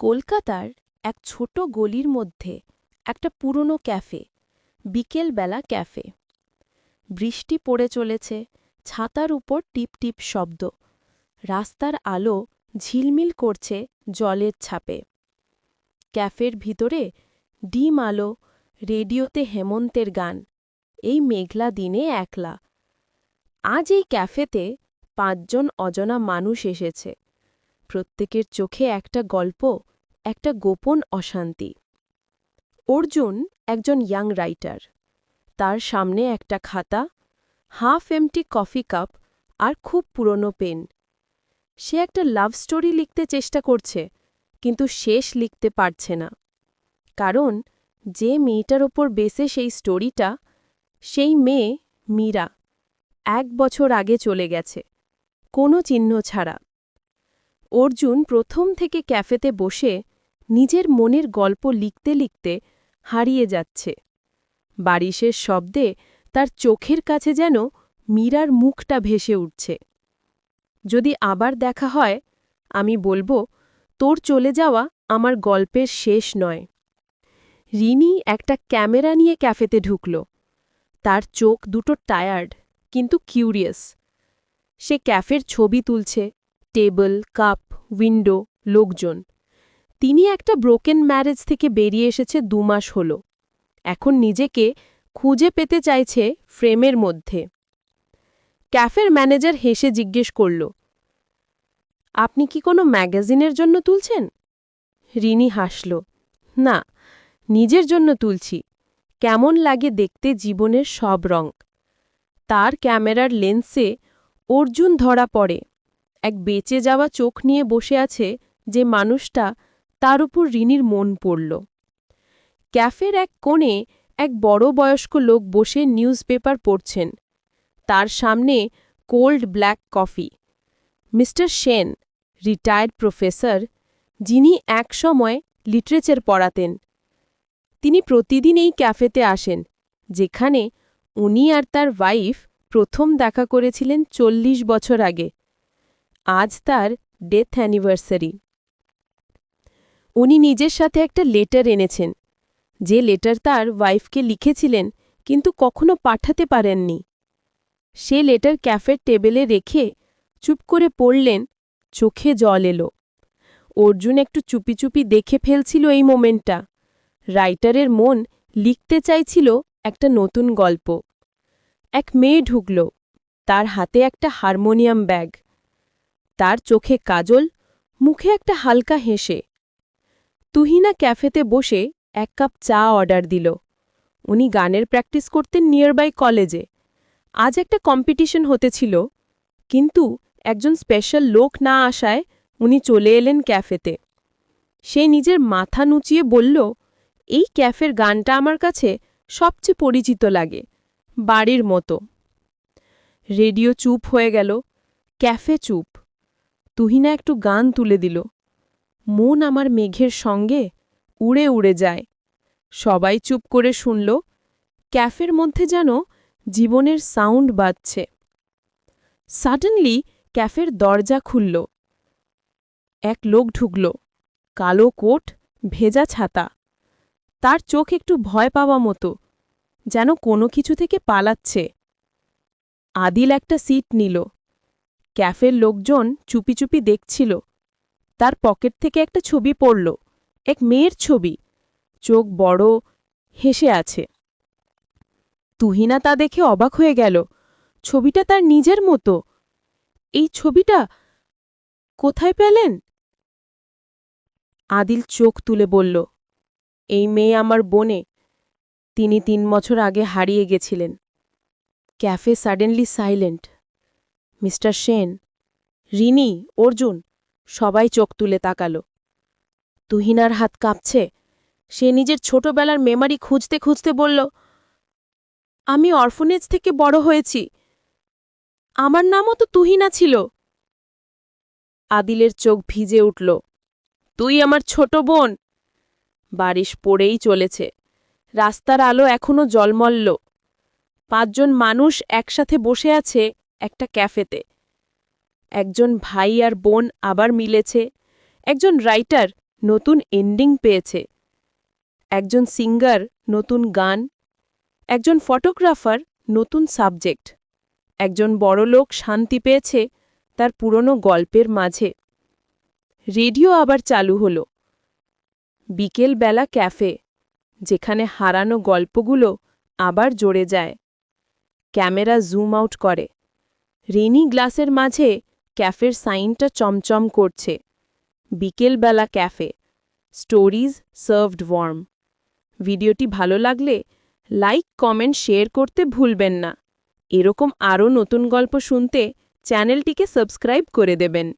কলকাতার এক ছোট গলির মধ্যে একটা পুরনো ক্যাফে, বিকেলবেলা ক্যাফে। বৃষ্টি পড়ে চলেছে, ছাতার উপর টিপ টিপ শব্দ। রাস্তার আলো ঝিলমিল করছে জলের ছাপে। ক্যাফের ভিতরে ডিম আলো, রেডিওতে হেমন্তের গান, এই মেঘলা দিনে একলা। আজ এই ক্যাফেতে পাঁচজন অজনা মানুষ এসেছে। প্রত্যেকের চোখে একটা গল্প, একটা গোপন অশান্তি। অর্জুন একজন ইয়াং রাইটার। তার সামনে একটা খাতা, হাফ এমটি কফি কাপ আর খুব পুরনো পেন। সে একটা লাভ স্টোরি লিখতে চেষ্টা করছে, কিন্তু শেষ লিখতে পারছে না। কারণ যে মেয়েটার ওপর বেসে সেই স্টোরিটা, সেই মেয়ে মীরা, এক বছর আগে চলে গেছে, কোনো চিহ্ন ছাড়া। অর্জুন প্রথম থেকে ক্যাফেতে বসে নিজের মনের গল্প লিখতে লিখতে হারিয়ে যাচ্ছে। বারিশের শব্দে তার চোখের কাছে যেন মীরার মুখটা ভেসে উঠছে। যদি আবার দেখা হয়, আমি বলব, তোর চলে যাওয়া আমার গল্পের শেষ নয়। রিনি একটা ক্যামেরা নিয়ে ক্যাফেতে ঢুকল। তার চোখ দুটো টায়ার্ড, কিন্তু কিউরিয়াস। সে ক্যাফের ছবি তুলছে, টেবল, কাপ উইন্ডো লোকজন। তিনি একটা ব্রোকেন ম্যারেজ থেকে বেরিয়ে এসেছে দুমাস হল। এখন নিজেকে খুঁজে পেতে চাইছে ফ্রেমের মধ্যে। ক্যাফের ম্যানেজার হেসে জিজ্ঞেস করল, আপনি কি কোনো ম্যাগাজিনের জন্য তুলছেন? রিনি হাসল, না, নিজের জন্য তুলছি। কেমন লাগে দেখতে জীবনের সব রং তার ক্যামেরার লেন্সে অর্জুন ধরা পড়ে। এক বেঁচে যাওয়া চোখ নিয়ে বসে আছে যে মানুষটা তার উপর রিনির মন পড়ল। ক্যাফের এক কোণে এক বড় বয়স্ক লোক বসে নিউজ পেপার পড়ছেন। তার সামনে cold black coffee. Mister Sen, retired professor, যিনি এক সময় লিটারেচার পড়াতেন। তিনি প্রতিদিন এই ক্যাফেতে আসেন, যেখানে উনি আর তার ওয়াইফ প্রথম দেখা করেছিলেন চল্লিশ বছর আগে। আজ তার ডেথ অ্যানিভার্সারি। উনি নিজের সাথে একটা লেটার এনেছেন। যে লেটার তার ওয়াইফকে লিখেছিলেন, কিন্তু কখনো পাঠাতে পারেননি। সে লেটার ক্যাফের টেবিলে রেখে চুপ করে পড়লেন, চোখে জল এলো। অর্জুন একটু চুপি চুপি দেখে ফেলছিল এই মোমেন্টটা। রাইটারের মন লিখতে চাইছিল একটা নতুন গল্প। এক মেয়ে ঢুকল, তার হাতে একটা হারমোনিয়াম ব্যাগ। তার চোখে কাজল, মুখে একটা হালকা হেসে। তুহিনা ক্যাফেতে বসে এক কাপ চা অর্ডার দিল। উনি গানের প্র্যাকটিস করতেন নিয়ারবাই কলেজে আজ একটা কম্পিটিশন হতেছিল কিন্তু একজন স্পেশাল লোক না আসায় উনি চলে এলেন ক্যাফেতে। সে নিজের মাথা নুচিয়ে বলল, এই ক্যাফের গানটা আমার কাছে সবচেয়ে পরিচিত লাগে, বাড়ির মতো। রেডিও চুপ হয়ে গেল, ক্যাফে চুপ। তুহিনা একটু গান তুলে দিল। মন আমার মেঘের সঙ্গে উড়ে উড়ে যায়। সবাই চুপ করে শুনল, ক্যাফের মধ্যে যেন জীবনের সাউন্ড বাজছে। সাডেনলি ক্যাফের দরজা খুলল। এক লোক ঢুকল, কালো কোট, ভেজা ছাতা। তার চোখ একটু ভয় পাওয়া মতো, যেন কোনো কিছু থেকে পালাচ্ছে। আদিল একটা সিট নিল। ক্যাফের লোকজন চুপি চুপি দেখছিল। তার পকেট থেকে একটা ছবি পড়ল। এক মেয়ের ছবি। চোখ বড়, হেসে আছে। তুহিনা তা দেখে অবাক হয়ে গেল। ছবিটা তার নিজের মতো। এই ছবিটা কোথায় পেলেন? আদিল চোখ তুলে বলল, এই মেয়ে আমার বনে। তিনি তিন বছর আগে হারিয়ে গেছিলেন। Cafe suddenly silent. Mister Sen. Rini, Arjun, সবাই চোখ তুলে তাকাল। তুহিনার হাত কাঁপছে। সে নিজের ছোটবেলার মেমারি খুঁজতে খুঁজতে বলল, আমি অরফনেজ থেকে বড় হয়েছি। আমার নামও তো তুহিনা ছিল। আদিলের চোখ ভিজে উঠল, তুই আমার ছোট বোন। বারিশ পড়েই চলেছে। রাস্তার আলো এখনও জলমল্ল। পাঁচজন মানুষ একসাথে বসে আছে একটা ক্যাফেতে। একজন ভাই আর বোন আবার মিলেছে। একজন রাইটার নতুন এন্ডিং পেয়েছে। একজন সিঙ্গার নতুন গান। একজন ফটোগ্রাফার নতুন সাবজেক্ট একজন বড়লোক শান্তি পেয়েছে তার পুরনো গল্পের মাঝে। রেডিও আবার চালু হলো। বিকেলবেলা ক্যাফে, যেখানে হারানো গল্পগুলো আবার জড়ে যায়। ক্যামেরা জুম আউট করে। রেনি গ্লাসের মাঝে ক্যাফের সাইনটা চমচম করছে। বিকেলবেলা ক্যাফে। Stories served worm. ভিডিওটি ভালো লাগলে লাইক, কমেন্ট, শেয়ার করতে ভুলবেন না। এরকম আরও নতুন গল্প শুনতে চ্যানেলটিকে সাবস্ক্রাইব করে দেবেন।